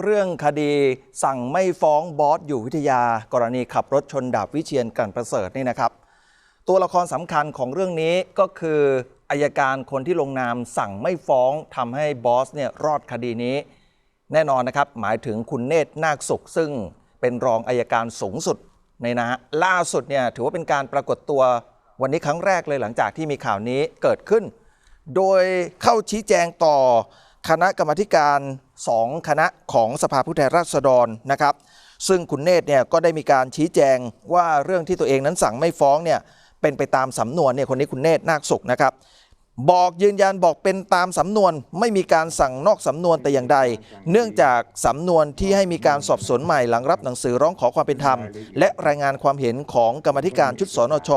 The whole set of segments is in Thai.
เรื่องคดีสั่งไม่ฟ้องบอสอยู่วิทยากรณีขับรถชนดาบวิเชียนกันประเสริฐนี่นะครับ ตัวละครสำคัญของเรื่องนี้ก็คืออายการคนที่ลงนามสั่งไม่ฟ้องทำให้บอสเนี่ยรอดคดีนี้ แน่นอนนะครับ หมายถึงคุณเนตรนาคสุข ซึ่งเป็นรองอายการสูงสุดในนะฮะล่าสุดเนี่ยถือว่าเป็นการปรากฏตัววันนี้ครั้งแรกเลยหลังจากที่มีข่าวนี้เกิดขึ้น โดยเข้าชี้แจงต่อ คณะกรรมการสองคณะของสภาผู้แทนราษฎรนะครับ ซึ่งคุณเนตรเนี่ยก็ได้มีการชี้แจงว่าเรื่องที่ตัวเองนั้นสั่งไม่ฟ้องเนี่ยเป็นไปตามสำนวนเนี่ยคนนี้คุณเนตรนาคสุขนะครับบอกยืนยันบอกเป็นตามสำนวนไม่มีการสั่งนอกสำนวนแต่อย่างใด เนื่องจากสำนวนที่ให้มีการสอบสวนใหม่หลังรับหนังสือร้องขอความเป็นธรรม และรายงานความเห็นของกรรมธิการชุดสนช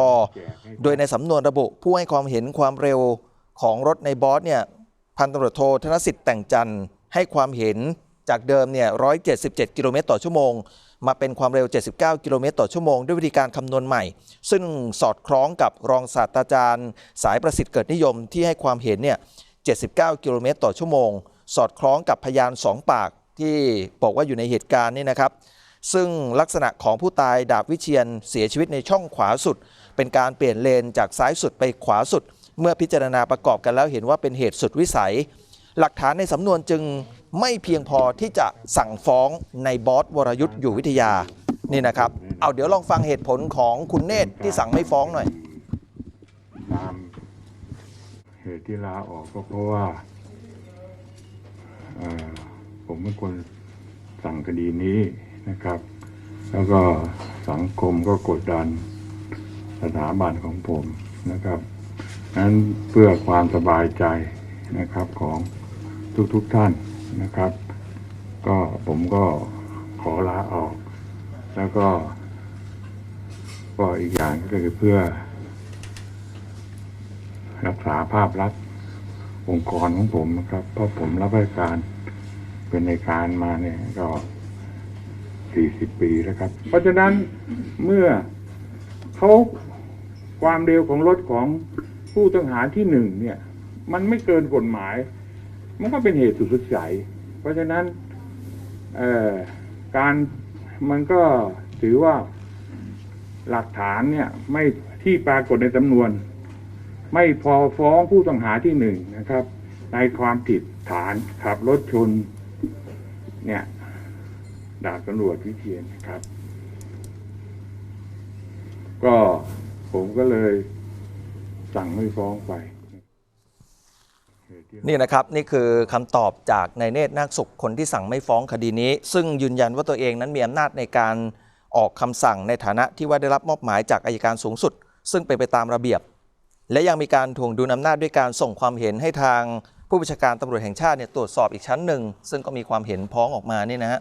โดยในสำนวนระบุผู้ให้ความเห็นความเร็วของรถในบอสเนี่ย พันตำรวจโทธนสิทธิ์แต่งจันทร์ให้ความเห็นจากเดิมเนี่ย177 กิโลเมตรต่อชั่วโมง มาเป็นความเร็ว 79 กิโลเมตรต่อชั่วโมง ด้วยวิธีการคำนวณใหม่ ซึ่งสอดคล้องกับรองศาสตราจารย์ สายประสิทธิ์เกิดนิยมที่ให้ความเห็นเนี่ย 79 กิโลเมตรต่อชั่วโมง สอดคล้องกับพยาน 2 ปากที่บอกว่าอยู่ในเหตุการณ์นี่นะครับ ซึ่งลักษณะของผู้ตายดาบวิเชียนเสียชีวิตในช่องขวาสุด เป็นการเปลี่ยนเลนจากซ้ายสุดไปขวาสุด เมื่อพิจารณาประกอบกันแล้วเห็นว่าเป็นเหตุสุดวิสัย หลักฐานในสำนวนจึงไม่เพียงพอที่จะสั่งฟ้องในบอสวรยุทธ์อยู่วิทยานี่นะครับ เอาเดี๋ยวลองฟังเหตุผลของคุณเนตรที่สั่งไม่ฟ้องหน่อย ตามเหตุที่ลาออกก็เพราะว่าเอ่อผมเป็นคนสั่งคดีนี้นะครับ แล้วก็สังคมก็กดดันสถาบันของผมนะครับ นั้นเพื่อความสบายใจนะครับของทุกๆทท่านนะครับ ก็ผมก็ขอลาออก แล้วก็ ก็อีกอย่างก็คือเพื่อ รักษาภาพลักษณ์องค์กรของผมนะครับ เพราะผมรับราชการเป็นในการมาเนี่ยก็สี่สิบปีแล้วครับ เพราะฉะนั้นเมื่อเขาความเร็วของรถของ ผู้ต้องหาที่หนึ่งเนี่ย มันไม่เกินกฎหมาย มันก็เป็นเหตุสุดวิสัย เพราะฉะนั้นการมันก็ถือว่าหลักฐานเนี่ยไม่ที่ปรากฏในจำนวน ไม่พอฟ้องผู้ต้องหาที่หนึ่งนะครับ ในความผิดฐานขับรถชน เนี่ยดาบตำรวจวิเชียนนะครับ ก็ผมก็เลย สั่งไม่ฟ้องไป นี่นะครับนี่คือคำตอบจากนายเนตรนาคสุขคนที่สั่งไม่ฟ้องคดีนี้ ซึ่งยืนยันว่าตัวเองนั้นมีอำนาจในการออกคำสั่งในฐานะที่ว่าได้รับมอบหมายจากอายการสูงสุด ซึ่งเป็นไปตามระเบียบ และยังมีการทวงดุลอำนาจด้วยการส่งความเห็นให้ทางผู้บัญชาการตำรวจแห่งชาติเนี่ยตรวจสอบอีกชั้นหนึ่ง ซึ่งก็มีความเห็นพ้องออกมานี่นะฮะ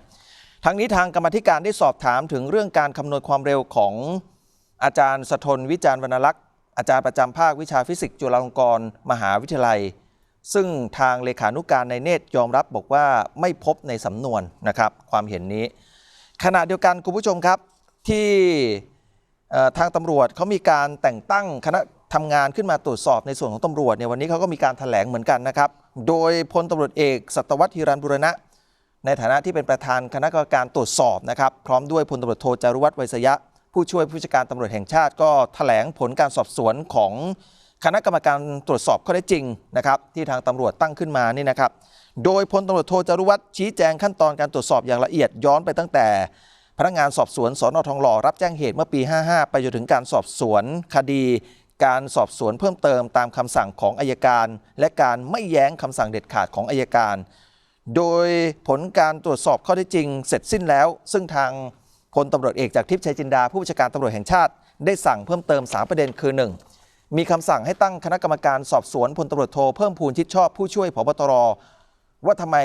ทั้งนี้ทางกรรมธิการได้สอบถามถึงเรื่องการคำนวณความเร็วของอาจารย์สะทนวิจารณ์วรรณลักษณ์ อาจารย์ประจำภาควิชาฟิสิกส์จุฬาลงกรณ์มหาวิทยาลัย ซึ่งทางเลขานุการในเนตรยอมรับบอกว่าไม่พบในสำนวนนะครับความเห็นนี้ ขณะเดียวกันคุณผู้ชมครับที่ทางตำรวจเขามีการแต่งตั้งคณะทำงานขึ้นมาตรวจสอบในส่วนของตำรวจเนี่ยวันนี้เขาก็มีการถแถลงเหมือนกันนะครับ โดยพลตำรวจเอกสัตวัตฮิรันบุรณะ ในฐานะที่เป็นประธานคณะกรรมการตรวจสอบนะครับ พร้อมด้วยพลตำรวจโทจารุวัฒน์ไวยสยะ ผู้ช่วยผู้จัดการตำรวจแห่งชาติก็แถลงผลการสอบสวนของคณะกรรมการตรวจสอบข้อเท็จริงนะครับ ที่ทางตำรวจตั้งขึ้นมานี่นะครับ โดยพลตำรวจโทจารุวัฒน์ชี้แจงขั้นตอนการตรวจสอบอย่างละเอียดย้อนไปตั้งแต่ พนักงานสอบสวนสอนอทองหล่อรับแจ้งเหตุเมื่อปี 55 ไปจนถึงการสอบสวนคดี การสอบสวนเพิ่มเติมตามคำสั่งของอายการ และการไม่แย้งคำสั่งเด็ดขาดของอายการ โดยผลการตรวจสอบข้อเท็จจริง เสร็จสิ้นแล้ว ซึ่งทาง พลตำรวจเอกจากทิพย์ชัยจินดาผู้บัญชาการตำรวจแห่งชาติ ได้สั่งเพิ่มเติม 3 ประเด็นคือ 1. มีคำสั่งให้ตั้งคณะกรรมการสอบสวนพลตำรวจโทเพิ่มพูนชิดชอบผู้ช่วยผบตรว่าทำไม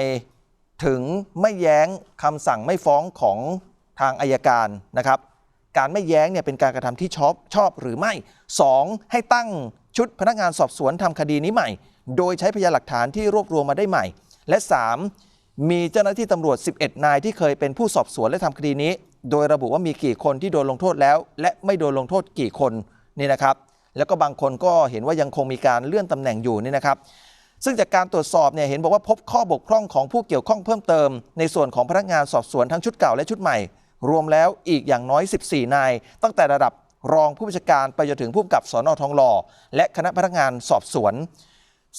ถึงไม่แย้งคำสั่งไม่ฟ้องของทางอายการนะครับการไม่แย้งเนี่ยเป็นการกระทำที่ชอบชอบหรือไม่ 2. ให้ตั้งชุดพนักงานสอบสวนทำคดีนี้ใหม่ โดยใช้พยานหลักฐานที่รวบรวมมาได้ใหม่ และ 3. มีเจ้าหน้าที่ตำรวจ 11 นายที่เคยเป็นผู้สอบสวนและทำคดีนี้ โดยระบุว่ามีกี่คนที่โดนลงโทษแล้ว และไม่โดนลงโทษกี่คนนี่นะครับ แล้วก็บางคนก็เห็นว่ายังคงมีการเลื่อนตำแหน่งอยู่นี่นะครับ ซึ่งจากการตรวจสอบเนี่ยเห็นบอกว่าพบข้อบกพร่องของผู้เกี่ยวข้องเพิ่มเติม ในส่วนของพนักงานสอบสวนทั้งชุดเก่าและชุดใหม่ รวมแล้วอีกอย่างน้อย 14 นาย ตั้งแต่ระดับรองผู้บัญชาการไปจนถึงผู้กำกับสอนอทองหล่อและคณะพนักงานสอบสวน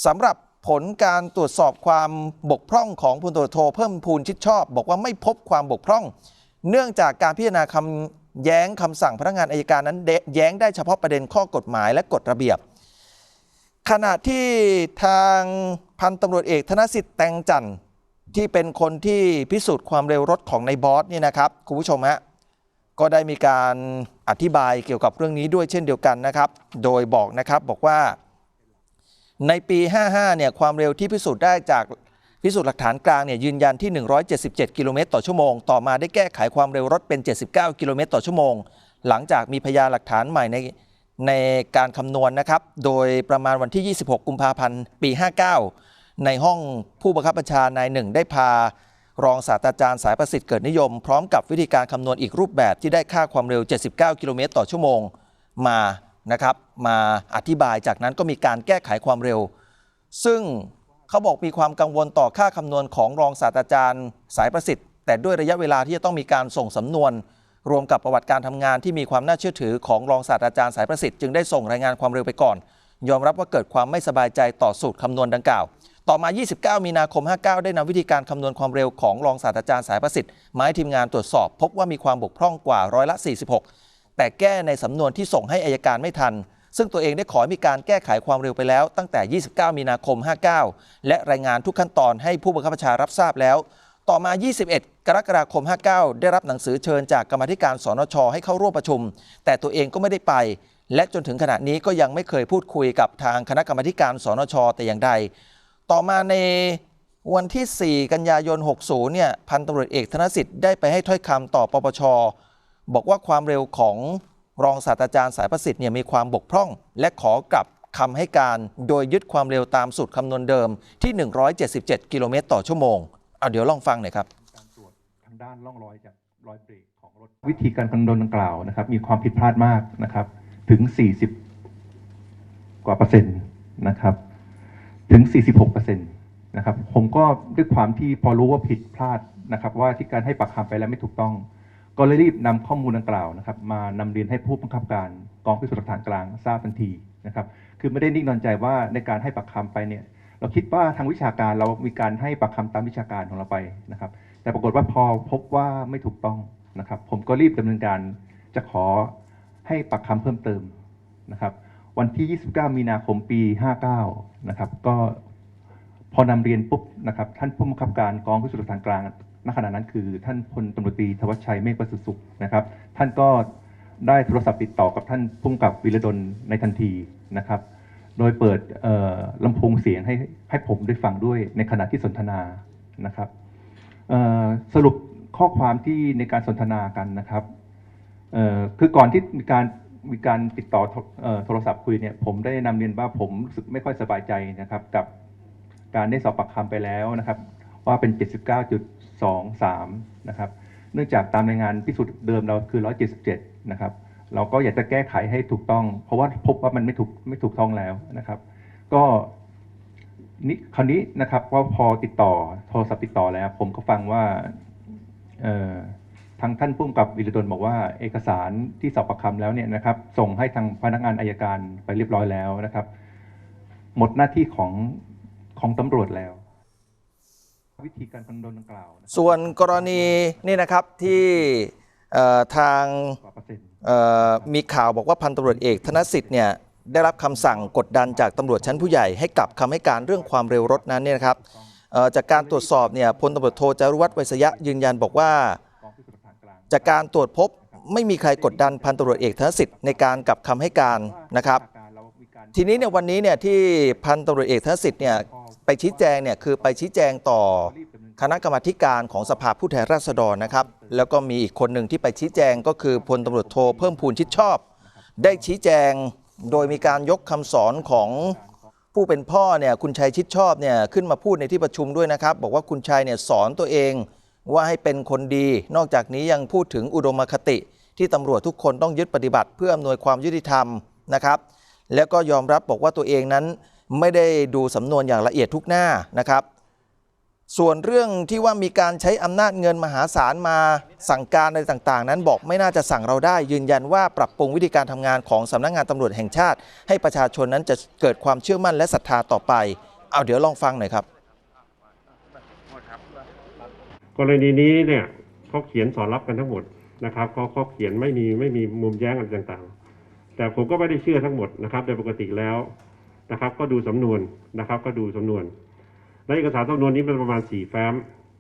สำหรับผลการตรวจสอบความบกพร่องของพลตรวจโทเพิ่มพูนชิดชอบ บอกว่าไม่พบความบกพร่อง เนื่องจากการพิจารณาคำแย้งคำสั่งพนักงานอายการนั้นแย้งได้เฉพาะประเด็นข้อกฎหมายและกฎระเบียบ ขณะที่ทางพันตำรวจเอกธนสิทธิ์แตงจันทร์ที่เป็นคนที่พิสูจน์ความเร็วรถของในบอสนี่นะครับคุณผู้ชมฮะก็ได้มีการอธิบายเกี่ยวกับเรื่องนี้ด้วยเช่นเดียวกันนะครับ โดยบอกนะครับบอกว่าในปี 55 เนี่ยความเร็วที่พิสูจน์ได้จาก พิสูจน์หลักฐานกลางเนี่ยยืนยันที่ 177 กิโลเมตรต่อชั่วโมง ต่อมาได้แก้ไขความเร็วรถเป็น 79 กิโลเมตรต่อชั่วโมง หลังจากมีพยานหลักฐานใหม่ในในการคำนวณนะครับ โดยประมาณวันที่ 26 กุมภาพันธ์ ปี 59 ในห้องผู้บังคับบัญชานายหนึ่งได้พารองศาสตราจารย์สายประสิทธิ์เกิดนิยม พร้อมกับวิธีการคำนวณอีกรูปแบบที่ได้ค่าความเร็ว 79 กิโลเมตรต่อชั่วโมงมานะครับ มาอธิบายจากนั้นก็มีการแก้ไขความเร็ว ซึ่ง เขาบอกมีความกังวลต่อค่าคำนวณของรองศาสตราจารย์สายประสิทธิ์ แต่ด้วยระยะเวลาที่จะต้องมีการส่งสำนวน รวมกับประวัติการทำงานที่มีความน่าเชื่อถือของรองศาสตราจารย์สายประสิทธิ์จึงได้ส่งรายงานความเร็วไปก่อน ยอมรับว่าเกิดความไม่สบายใจต่อสูตรคำนวณดังกล่าว ต่อมา 29 มีนาคม 59 ได้นำวิธีการคำนวณความเร็วของรองศาสตราจารย์สายประสิทธิ์มาให้ทีมงานตรวจสอบ พบว่ามีความบกพร่องกว่าร้อยละ 46 แต่แก้ในสำนวนที่ส่งให้อายการไม่ทัน ซึ่งตัวเองได้ขอมีการแก้ไขความเร็วไปแล้วตั้งแต่ 29 มีนาคม 59 และรายงานทุกขั้นตอนให้ผู้บังคับบัญชารับทราบแล้ว ต่อมา 21 กรกฎาคม 59 ได้รับหนังสือเชิญจากกรรมธิการสนช ให้เข้าร่วมประชุม แต่ตัวเองก็ไม่ได้ไป และจนถึงขณะนี้ก็ยังไม่เคยพูดคุยกับทางคณะกรรมธิการสนช แต่อย่างใด ต่อมาในวันที่ 4 กันยายน 60 เนี่ย พันตำรวจเอกธนสิทธิ์ได้ไปให้ถ้อยคำต่อปปช บอกว่าความเร็วของ รองศาสตราจารย์สายประสิทธิ์เนี่ยมีความบกพร่อง และขอกลับคำให้การโดยยึดความเร็วตามสูตรคำนวณเดิมที่ 177 กิโลเมตรต่อชั่วโมงเอาเดี๋ยวลองฟังหน่อยครับการตรวจทางด้านร่องรอยจากรอยเบรกของรถวิธีการคำนวณดังกล่าวนะครับ มีความผิดพลาดมากนะครับ ถึง 40 กว่าเปอร์เซ็นต์นะครับ ถึง 46เปอร์เซ็นต์นะครับ ผมก็ด้วยความที่พอรู้ว่าผิดพลาดนะครับ ว่าที่การให้ปากคำไปแล้วไม่ถูกต้อง ก็เลยรีบนำข้อมูลดังกล่าวนะครับ มานำเรียนให้ผู้บังคับการกองพิสูจน์หลักฐานกลางทราบทันทีนะครับ คือไม่ได้นิ่งนอนใจว่าในการให้ปากคำไปเนี่ยเราคิดว่าทางวิชาการเรามีการให้ปากคำตามวิชาการของเราไปนะครับ แต่ปรากฏว่าพอพบว่าไม่ถูกต้องนะครับ ผมก็รีบดำเนินการจะขอให้ปากคำเพิ่มเติมนะครับ วันที่ 29 มีนาคมปี 59 นะครับ ก็พอนำเรียนปุ๊บนะครับ ท่านผู้บังคับการกองพิสูจน์หลักฐานกลาง ณขณะนั้นคือท่านพลตำรวจตรีธวัชชัยเมฆประสิทธิ์สุขนะครับ ท่านก็ได้โทรศัพท์ติดต่อกับท่านผู้กำกับวิรดลในทันทีนะครับ โดยเปิดลำโพงเสียงให้ให้ผมได้ฟังด้วยในขณะที่สนทนานะครับสรุปข้อความที่ในการสนทนากันนะครับคือก่อนที่มีการมีการติดต่อโทรศัพท์คุยเนี่ยผมได้นำเรียนว่าผมรู้สึกไม่ค่อยสบายใจนะครับ กับการได้สอบปากคำไปแล้วนะครับ ว่าเป็น 2 3นะครับเนื่องจากตามรายงานพิสูจน์เดิมเราคือ 177 นะครับ เราก็อยากจะแก้ไขให้ถูกต้อง เพราะว่าพบว่ามันไม่ถูกไม่ถูกต้องแล้วนะครับ ก็นี่คราวนี้นะครับว่าพอติดต่อโทรศัพท์ติดต่อแล้ว ผมก็ฟังว่าเอ่อทางท่านผู้กำกับวิรดลบอกว่า เอกสารที่สอบปากคำแล้วเนี่ยนะครับ ส่งให้ทางพนักงานอายการไปเรียบร้อยแล้วนะครับ หมดหน้าที่ของของตำรวจแล้ว วิธีการคำนวณดังกล่าวนะครับส่วนกรณีนี่นะครับที่เอ่อทางกว่าเปอร์เซ็นต์เอ่อมีข่าวบอกว่าพันตำรวจเอกธนสิทธิ์เนี่ยได้รับคำสั่งกดดันจากตำรวจชั้นผู้ใหญ่ให้กลับคำให้การเรื่องความเร็วรถนั้นเนี่ยนะครับเอ่อจากการตรวจสอบเนี่ยพลตำรวจโทจารุวัฒน์ไวยสยะยืนยันบอกว่า กองพิสูจน์หลักฐานกลาง จากการตรวจพบไม่มีใครกดดันพันตำรวจเอกธนสิทธิ์ในการกลับคำให้การนะครับ ทีนี้เนี่ยวันนี้เนี่ยที่พันตำรวจเอกธนสิทธิ์เนี่ย ไปชี้แจงเนี่ยคือไปชี้แจงต่อคณะกรรมาธิการของสภาผู้แทนราษฎรนะครับ แล้วก็มีอีกคนหนึ่งที่ไปชี้แจงก็คือพลตำรวจโทเพิ่มพูนชิดชอบ ได้ชี้แจงโดยมีการยกคำสอนของผู้เป็นพ่อเนี่ยคุณชัยชิดชอบเนี่ยขึ้นมาพูดในที่ประชุมด้วยนะครับ บอกว่าคุณชัยเนี่ยสอนตัวเองว่าให้เป็นคนดี นอกจากนี้ยังพูดถึงอุดมคติ ที่ตำรวจทุกคนต้องยึดปฏิบัติ เพื่ออำนวยความยุติธรรมนะครับ แล้วก็ยอมรับบอกว่าตัวเองนั้น ไม่ได้ดูสำนวนอย่างละเอียดทุกหน้านะครับ ส่วนเรื่องที่ว่ามีการใช้อำนาจเงินมหาศาลมาสั่งการอะไรต่างๆ นั้นบอกไม่น่าจะสั่งเราได้ ยืนยันว่าปรับปรุงวิธีการทำงานของสำนักงานตำรวจแห่งชาติ ให้ประชาชนนั้นจะเกิดความเชื่อมั่นและศรัทธาต่อไป เอาเดี๋ยวลองฟังหน่อยครับ กรณีนี้เนี่ยเขาเขียนสอนรับกันทั้งหมดนะครับเขาเขาเขียนไม่มีไม่มีมุมแย้งอะไรต่างๆ แต่ผมก็ไม่ได้เชื่อทั้งหมดนะครับโดยปกติแล้ว นะครับ ก็ดูสำนวนนะครับ ก็ดูสำนวน และเอกสารสำนวนนี้มันประมาณสี่แฟ้ม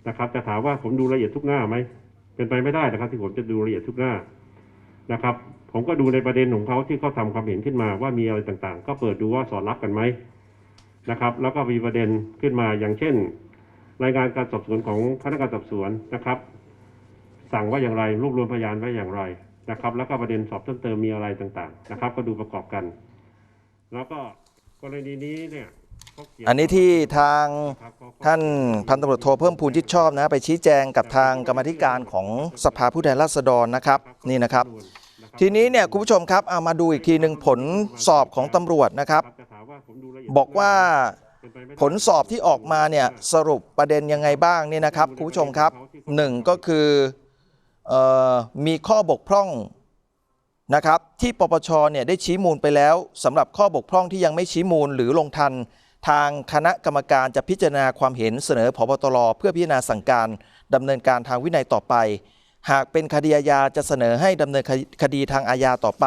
นะครับ จะถามว่าผมดูละเอียดทุกหน้าไหมเป็นไปไม่ได้นะครับ ที่ผมจะดูละเอียดทุกหน้านะครับ ผมก็ดูในประเด็นของเขาที่เขาทำความเห็นขึ้นมาว่ามีอะไรต่างๆ ก็เปิดดูว่าสอดรับกันไหมนะครับ แล้วก็มีประเด็นขึ้นมาอย่างเช่น รายงานการสอบสวนของพนักงานสอบสวนนะครับ สั่งว่าอย่างไรรวบรวมพยานไว้อย่างไรนะครับ แล้วก็ประเด็นสอบเพิ่มเติมมีอะไรต่างๆ นะครับ ก็ดูประกอบกัน แล้วก็ กรณีนี้เนี่ยเขาเขีย อันนี้ที่ทางครับเขท่านพันตำรวจโทเพิ่มพูนชิดชอบนะไปชี้แจงกับทางกรรมาธิการของสภาผู้แทนราษฎรนะครับนี่นะครับ ทีนี้เนี่ยคุณผู้ชมครับเอามาดูอีกทีหนึ่งผลสอบของตำรวจนะครับจะถามว่าผมดูละเอียดบอกว่าเป็นไปไม่ได้ผลสอบที่ออกมาเนี่ยสรุปประเด็นยังไงบ้างเนี่ยนะครับคุณผู้ชมครับหนึ่งก็คือเออมีข้อบกพร่อง นะครับที่ปปชเนี่ยได้ชี้มูลไปแล้วสำหรับข้อบกพร่องที่ยังไม่ชี้มูลหรือลงทัน ทางคณะกรรมการจะพิจารณาความเห็นเสนอพบตรเพื่อพิจารณาสั่งการดำเนินการทางวินัยต่อไป หากเป็นคดีอาญาจะเสนอให้ดำเนินคดีทางอาญาต่อไป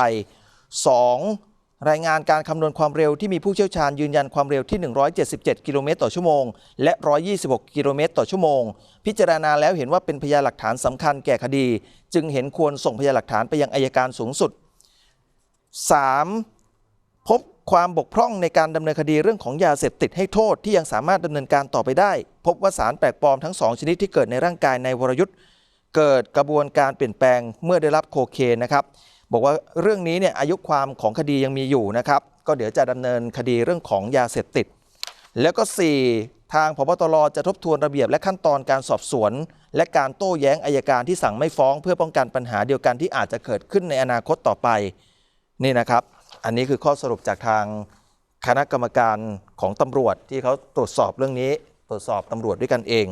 2. รายงานการคำนวณความเร็วที่มีผู้เชี่ยวชาญยืนยันความเร็วที่ 177 กิโลเมตรต่อชั่วโมง และ 126 กิโลเมตรต่อชั่วโมง พิจารณาแล้วเห็นว่าเป็นพยานหลักฐานสำคัญแก่คดี จึงเห็นควรส่งพยานหลักฐานไปยังอายการสูงสุด 3. พบความบกพร่องในการดำเนินคดีเรื่องของยาเสพติดให้โทษที่ยังสามารถดำเนินการต่อไปได้ พบว่าสารแปลกปลอมทั้งสองชนิดที่เกิดในร่างกายในวรยุทธ์เกิดกระบวนการเปลี่ยนแปลงเมื่อได้รับโคเคนนะครับ บอกว่าเรื่องนี้เนี่ยอายุความของคดียังมีอยู่นะครับ ก็เดี๋ยวจะดำเนินคดีเรื่องของยาเสพติด แล้วก็ 4 ทางพบตรจะทบทวนระเบียบและขั้นตอนการสอบสวน และการโต้แย้งอายการที่สั่งไม่ฟ้องเพื่อป้องกันปัญหาเดียวกันที่อาจจะเกิดขึ้นในอนาคตต่อไปนี่นะครับ อันนี้คือข้อสรุปจากทางคณะกรรมการของตำรวจที่เขาตรวจสอบเรื่องนี้ ตรวจสอบตำรวจด้วยกันเอง